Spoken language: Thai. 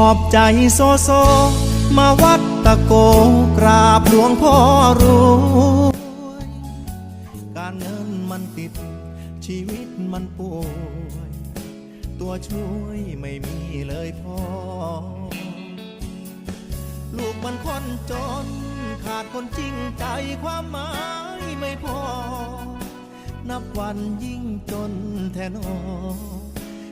อบใจโซโซ มาวัดตะโกกราบหลวงพ่อรวยการเงินมันติด ชีวิตมันป่วย ตัวช่วยไม่มีเลยพ่อ ลูกมันคนจน ขาดคนจริงใจความหมายไม่พอ นับวันยิ่งจนแทนอ